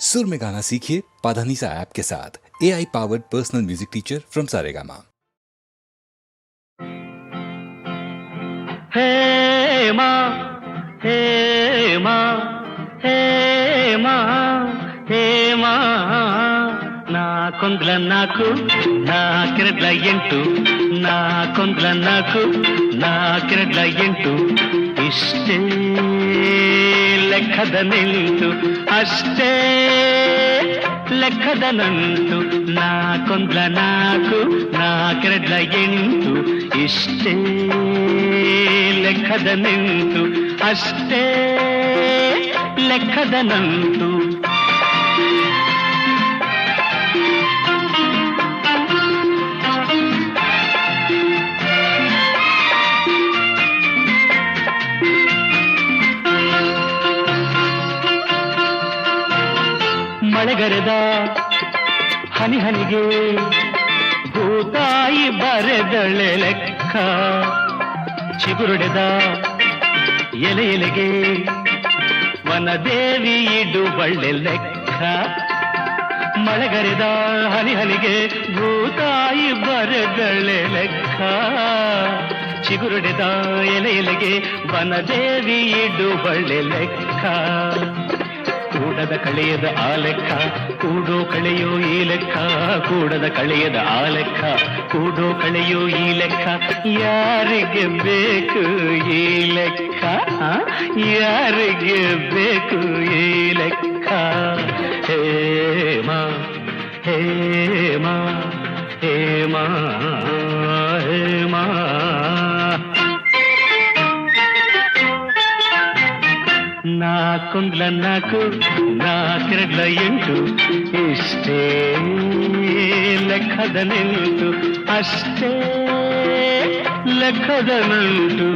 सुर में गाना सीखिए पाधानीसा ऐप के साथ। A I powered personal music teacher from Saregama हे माँ हे माँ हे माँ हे माँ। నాకొందుల నాకు నాకిరడ్ల ना నాకొందుల ఎంటు, ఇష్టే. ಲೆಕ್ಕದ ಲೆಕ್ಕದಲ್ಲಿಂತು ಅಷ್ಟೇ ಲೆಕ್ಕದ ನಂತು ನಾಕೊಂದ್ಲ ನಾಲ್ಕು ನಾಲ್ಕೆರಡ್ಲ ಎಂಟು ಇಷ್ಟೇ ಲೆಕ್ಕದ ನಿಂತು ಅಷ್ಟೇ ಲೆಕ್ಕದ ನಂತು ಮಳೆಗರೆದ ಹನಿ ಹನಿಗೆ ಭೂತಾಯಿ ಬರೆದಳೆ ಲೆಕ್ಕ. ಚಿಗುರುಡೆದ ಎಲೆ ಎಲೆಗೆ ವನದೇವಿ ಇಡುವಳ್ಳೆ ಲೆಕ್ಕ. ಮಳೆಗರೆದ ಹನಿ ಹನಿಗೆ ಭೂತಾಯಿ ಬರೆದಳೆ ಲೆಕ್ಕ. ಚಿಗುರುಡೆದ ಎಲೆ ಎಲೆಗೆ ವನದೇವಿ ಇಡುವಳ್ಳೆ ಲೆಕ್ಕ. ಕೂಡದ ಕಳೆಯದ ಆ ಲೆಕ್ಕ, ಕೂಡೋ ಕಳೆಯೋ ಈ ಲೆಕ್ಕ, ಕೂಡದ ಕಳೆಯದ ಆ ಲೆಕ್ಕ, ಕೂಡೋ ಕಳೆಯೋ ಈ ಲೆಕ್ಕ. ಯಾರಿಗೆ ಬೇಕು ಈ ಲೆಕ್ಕ? ಯಾರಿಗೆ ಬೇಕು ಈ ಲೆಕ್ಕ? ಹೇಮಾ ಹೇಮಾ ಹೇಮಾ ಕೊಂದ್ಲ ನಾಕು ನಾ ತಿರಗ್ಲ ಎಂಟು ಇಷ್ಟೇ ಲೆಕ್ಕದ ನೆಂಟು ಅಷ್ಟೇ ಲೆಕ್ಕದ ನಂಟು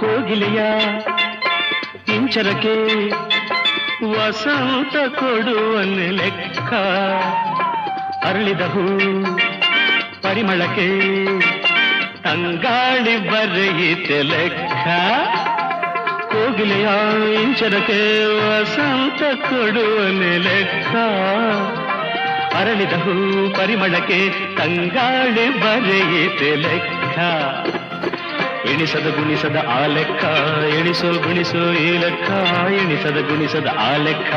ಕೋಗಿಲೆಯ ಇಂಚರಕ್ಕೆ ವಸಂತ ಕೊಡುವನ್ನೆ ಲೆಕ್ಕ ಅರಳಿದ ಹೂ ಪರಿಮಳಕ್ಕೆ ತಂಗಾಳಿ ಬರೆಯಿತೆ ಲೆಕ್ಕ ಕೋಗಿಲೆಯ ಇಂಚರಕ್ಕೆ ವಸಂತ ಕೊಡುವನ್ನೆ ಲೆಕ್ಕ ಅರಳಿದ ಹೂ ಪರಿಮಳಕ್ಕೆ ತಂಗಾಳಿ ಬರೆಯಿತೆ ಲೆಕ್ಕ ಎಣಿಸದ ಗುಣಿಸದ ಆ ಲೆಕ್ಕ ಎಣಿಸೋ ಗುಣಿಸೋ ಈ ಲೆಕ್ಕ ಎಣಿಸದ ಗುಣಿಸದ ಆ ಲೆಕ್ಕ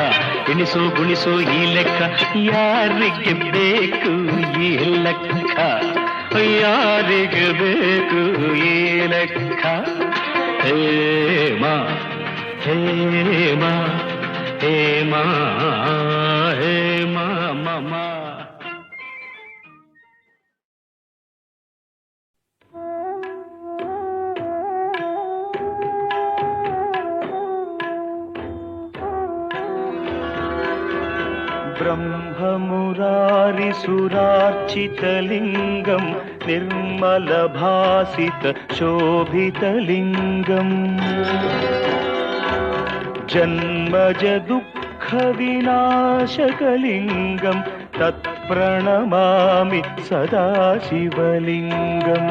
ಎಣಿಸೋ ಗುಣಿಸೋ ಈ ಲೆಕ್ಕ ಯಾರಿಗೆ ಬೇಕು ಈ ಲೆಕ್ಕ ಯಾರಿಗೆ ಬೇಕು ಈ ಲೆಕ್ಕ ಹೇಮಾ ಹೇಮಾ ಹೇಮಾ ಹೇಮಾ ಮಮ ब्रह्ममुरारिसुरार्चितलिङ्गं निर्मलभासित शोभितलिङ्गम् जन्मज दुःखविनाशकलिङ्गं तत्प्रणमामि सदा शिवलिङ्गम्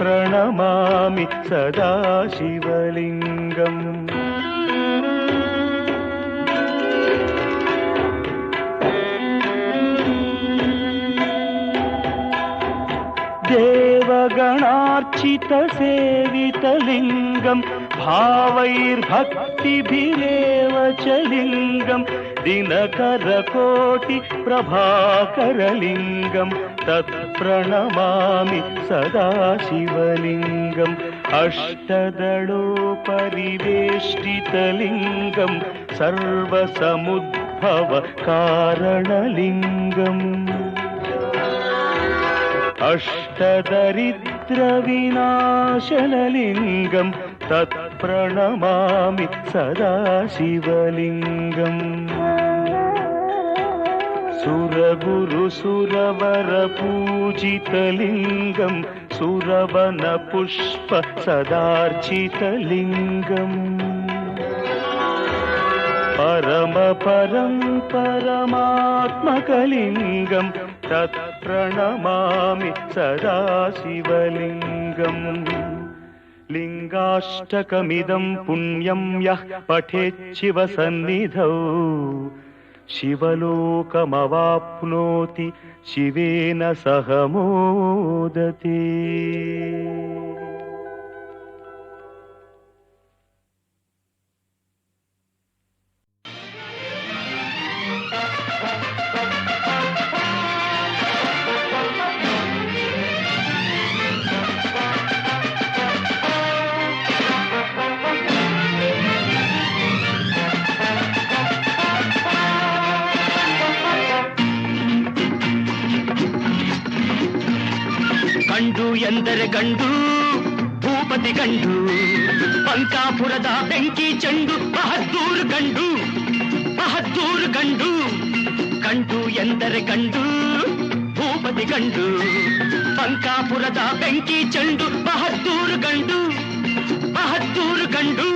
പ്രണമാമി സദാശിവലിംഗം. ദേവഗണാർച്ചിത സേവിതലിംഗം. भावैर्भक्तिभिरेव च लिङ्गं दिनकरकोटिप्रभाकरलिङ्गं तत्प्रणमामि सदा शिवलिङ्गम् अष्टदळोपरिवेष्टितलिङ्गं सर्वसमुद्भवकारणलिङ्गम् अष्टदरिद्रविनाशनलिङ्गं तत्प्रणमामि सदा शिवलिङ्गम् सुरगुरुसुरवरपूजितलिङ्गं सुरवनपुष्प सदार्चितलिङ्गम् परमपरं परमात्मकलिङ्गं तत्प्रणमामि सदा शिवलिङ्गम् లింగాష్టకమిదం పుణ్యం యః పఠేచ్చివ సన్నిధౌ. శివలోకమవాప్నోతి శివేన సహ ಎಂದರೆ ಗಂಡು, ಭೂಪತಿ ಗಂಡು ಪಂಕಾಪುರದ ಬೆಂಕಿ ಚೆಂಡು, ಬಹದ್ದೂರು ಗಂಡು ಬಹದ್ದೂರು ಗಂಡು ಗಂಡು ಎಂದರೆ ಗಂಡು, ಭೂಪತಿ ಗಂಡು ಪಂಕಾಪುರದ ಬೆಂಕಿ ಚೆಂಡು, ಬಹದ್ದೂರು ಗಂಡು ಬಹದ್ದೂರು ಗಂಡು.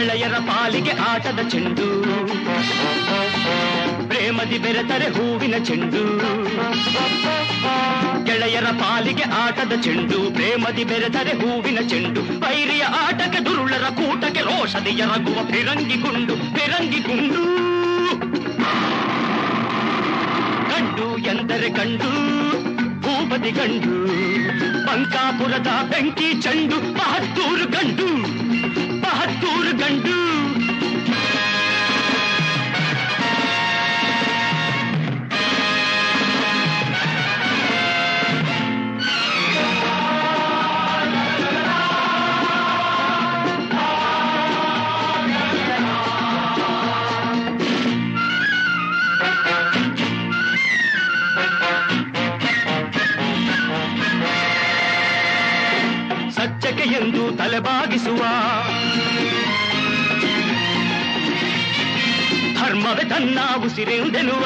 ಗೆಳೆಯರ ಪಾಲಿಗೆ ಆಟದ ಚೆಂಡು ಪ್ರೇಮದಿ ಬೆರೆತರೆ ಹೂವಿನ ಚೆಂಡು ಗೆಳೆಯರ ಪಾಲಿಗೆ ಆಟದ ಚೆಂಡು ಪ್ರೇಮದಿ ಬೆರೆತರೆ ಹೂವಿನ ಚೆಂಡು ವೈರಿಯ ಆಟಕ್ಕೆ ದುರುಳರ ಕೂಟಕ್ಕೆ ರೋಷದಿ ಎರಗುವ ಫಿರಂಗಿ ಗುಂಡು ಫಿರಂಗಿ ಗುಂಡು ಗಂಡು ಎಂದರೆ ಗಂಡು ಭೂಪತಿ ಗಂಡು ಬಂಕಾಪುರದ ಬೆಂಕಿ ಚೆಂಡು ಬಹದ್ದೂರು ಗಂಡು हत्तूर गंडू। ತನ್ನ ಉಸಿರೆಂದೆನುವ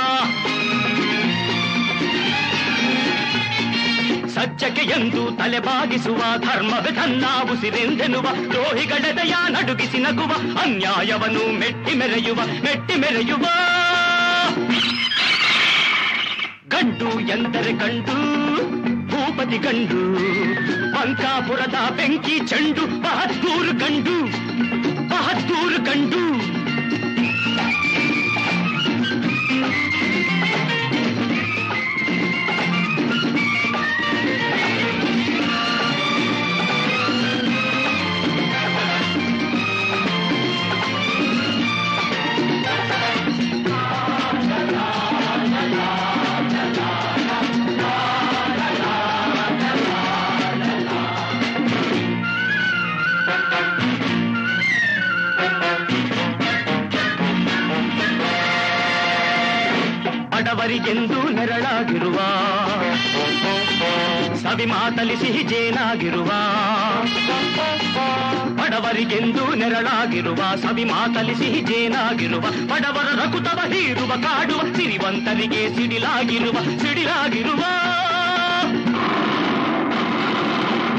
ಸಜ್ಜಕೆ ಎಂದು ತಲೆಬಾಗಿಸುವ ಧರ್ಮದ ತನ್ನ ಉಸಿರೆಂದೆನುವ ದ್ರೋಹಿಗಳೆದೆಯ ನಡುಗಿಸಿ ನಗುವ, ಅನ್ಯಾಯವನ್ನು ಮೆಟ್ಟಿ ಮೆರೆಯುವ ಮೆಟ್ಟಿ ಮೆರೆಯುವ. ಗಂಡು ಎಂದರೆ ಗಂಡು, ಭೂಪತಿ ಗಂಡು, ಬಂಕಾಪುರದ ಬೆಂಕಿ ಚಂಡು, ಬಹದ್ದೂರು ಗಂಡು ಬಹದ್ದೂರು ಗಂಡು. ಬಡವರಿಗೆಂದು ನೆರಳಾಗಿರುವ ಸವಿ ಮಾತಲಿ ಸಿಹಿ ಜೇನಾಗಿರುವ ಬಡವರಿಗೆಂದು ನೆರಳಾಗಿರುವ ಸವಿ ಮಾತಲಿ ಸಿಹಿ ಜೇನಾಗಿರುವ ಬಡವರ ರಕುತವ ಹೀರುವ ಕಾಡುವ ಸಿರಿವಂತರಿಗೆ ಸಿಡಿಲಾಗಿರುವ ಸಿಡಿಲಾಗಿರುವ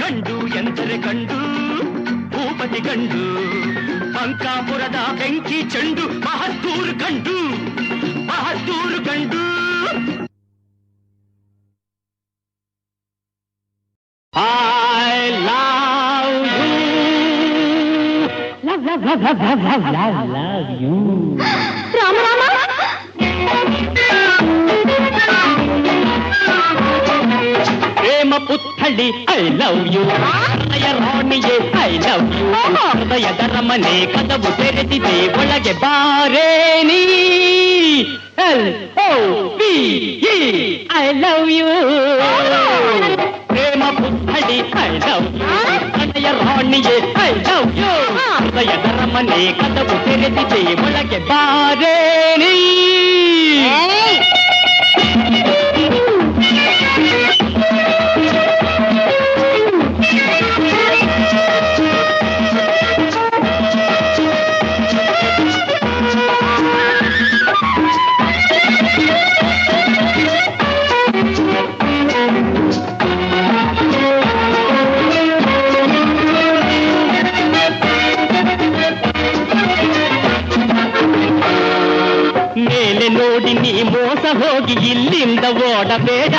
ಗಂಡು ಎಂದರೆ ಗಂಡು ಭೂಪತಿ ಗಂಡು ಬಂಕಾಪುರದ ಬೆಂಕಿ ಚೆಂಡು ಬಹದ್ದೂರು ಗಂಡು ಬಹದ್ದೂರು ಗಂಡು I love you. Love, love, love, love, love, love, love, love you. Rama Rama ప్రేమ పుత్తళి ఐ లవ్ యు ಹೃದಯ ರಾಣಿಯೇ ಐ ಲವ್ ಯು ಹೃದಯದ ರಮನೆ ಕದವು ತೆರೆದಿದೆ ಒಳಗೆ ಬಾರೇ ನೀ L O V E I love you ಹೃದಯ ರಾಣಿಯೇ ಐ ಲವ್ ಯು ಹೃದಯದ ರಮನೆ ಕದವು ತೆರೆದಿದೆ ಒಳಗೆ ಬಾರೇ ನೋಡಿ ನೀ ಮೋಸ ಹೋಗಿ ಇಲ್ಲಿಂದ ಓಡಬೇಡ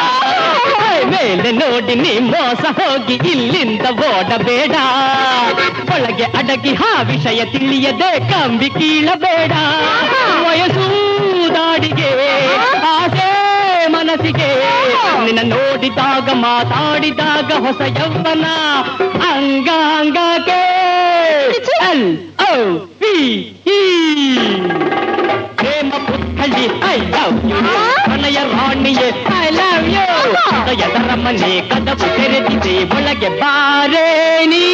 ಮೇಲೆ ನೋಡಿ ನೀ ಮೋಸ ಹೋಗಿ ಇಲ್ಲಿಂದ ಓಡಬೇಡ ಒಳಗೆ ಅಡಗಿ ಹಾ ವಿಷಯ ತಿಳಿಯದೆ ಕಂಬಿ ಕೀಳಬೇಡ ವಯಸ್ಸು ದಾಡಿಗೆ ಆಸೆ ಮನಸ್ಸಿಗೆ ನಿನ್ನ ನೋಡಿದಾಗ ಮಾತಾಡಿದಾಗ ಹೊಸ ಯೌವನ ಅಂಗಾಂಗಕ್ಕೆ ಎಲ್ ಓ ಪಿ ಇ ಪ್ರೇಮ ಪುತ್ಥಳಿ ಐ ಲವ್ ಯು ಮನೆಯ ರಾಣಿಯೇ ಐ ಲವ್ ಯು ಹೃದಯದ ಮನೆ ಕದವು ತೆರೆದಿದೆ ಒಳಗೆ ಬಾರೇ ನೀ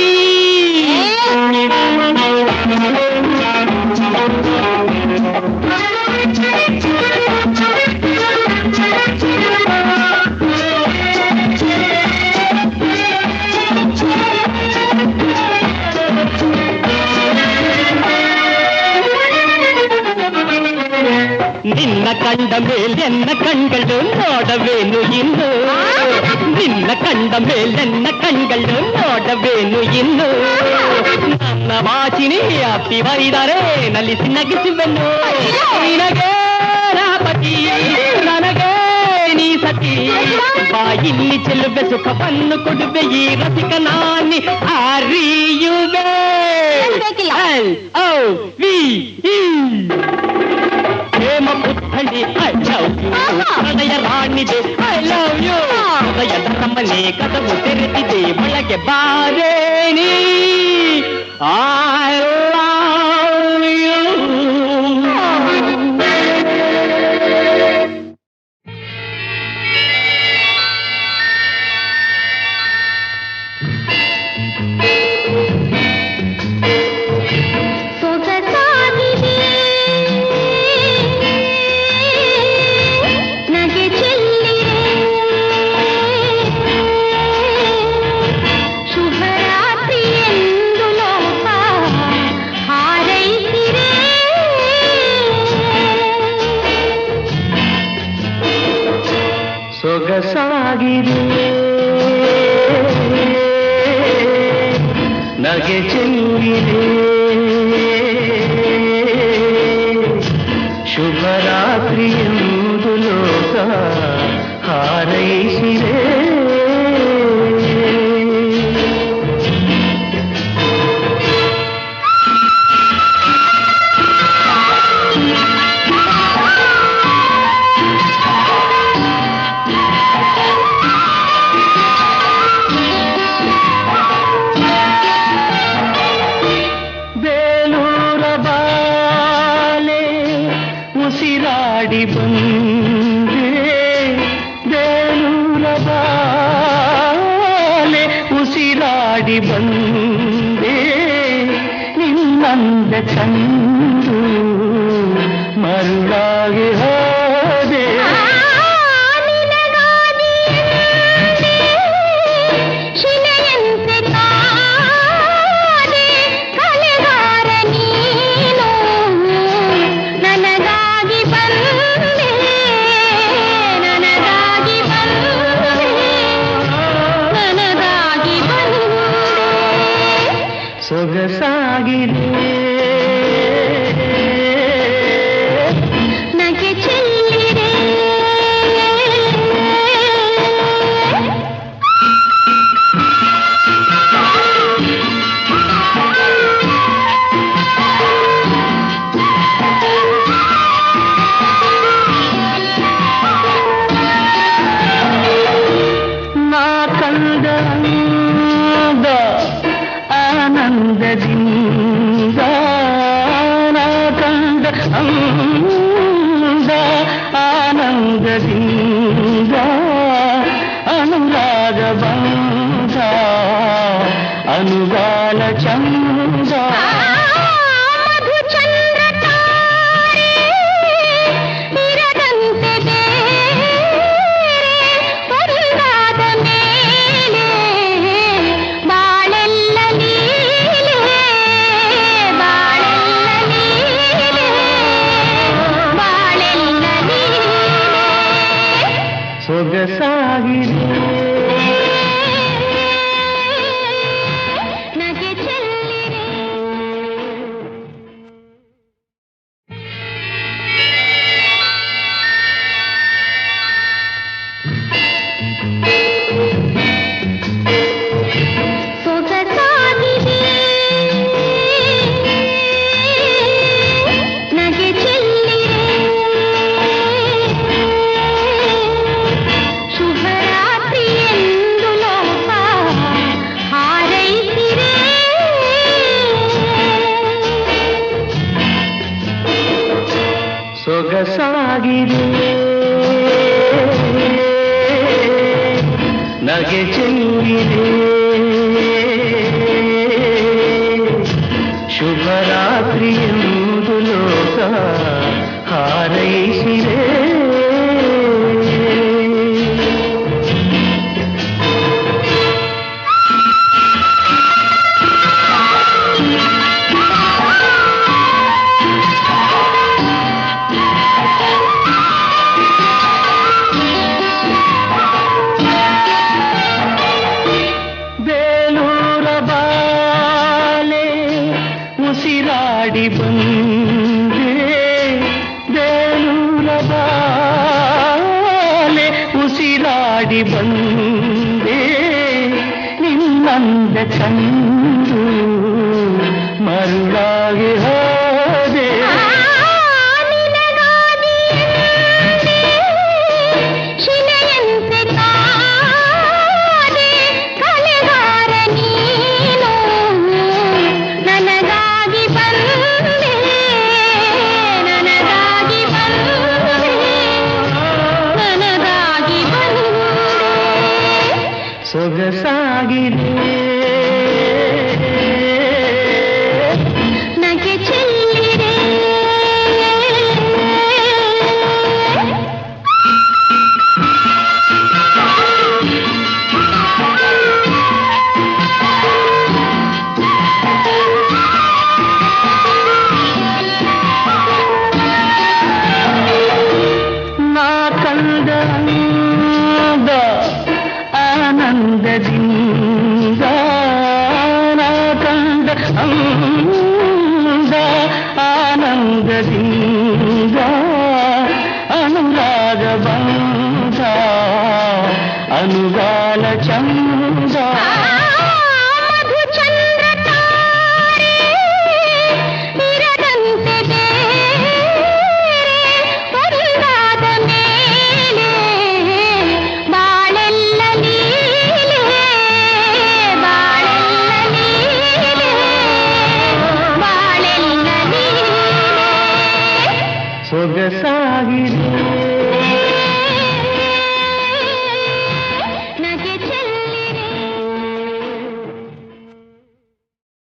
ನಿನ್ನ ಕಂಡ ಮೇಲೆನ್ನ ಕಣ್ಗಳು ನೋಡವೇನು ಇನ್ನು ನಿನ್ನ ಕಂಡ ಮೇಲೆನ್ನ ಕಣ್ಗಳು ನೋಡವೇನು ಇನ್ನು ನನ್ನ ವಾಚಿನಿ ಅಪ್ಪಿ ಬರಿದರೆ ನಲಿಸಿ ನಗಿಸುವೆನು ನಿನಗೆ ರಾಪತಿ ನನಗೆ ನೀ ಸತಿ ಬಾಯಿಲ್ಲಿ ಚೆಲ್ಲುವೆ ಸುಖವನ್ನು ಕೊಡುವೆ ಈ ರಸಿಕ ನಾನಿ ಅರಿಯುವೆ ಬೇಕಿಲ್ಲ. ಎಲ್ ಓ ವಿ ಇ ಪ್ರೇಮ ಪುತ್ಥಳಿ ಐ ಲವ್ ಯು ಹೃದಯ ರಾಣಿದೆ ಐ ಲವ್ ಯು ಹೃದಯದ ರಮನೆ ಕದವು ತೆರೆದಿದೆ ಒಳಗೆ ಬಾರೇ ನೀ ಐ ಲವ್ ಯು ಉಸಿರಾಡಿ ಬಂದೆ ನಿನ್ನಂದ ಕಂಡು ಮರುಳಾಗಿ ಹೋದೆ. అనువా ಹಾರಿ ಬಂದೆ ನಿನ್ನಂದ ಕಂದು ಮರುಳಾಗಿ ಹೋ కనువాల చమ్మ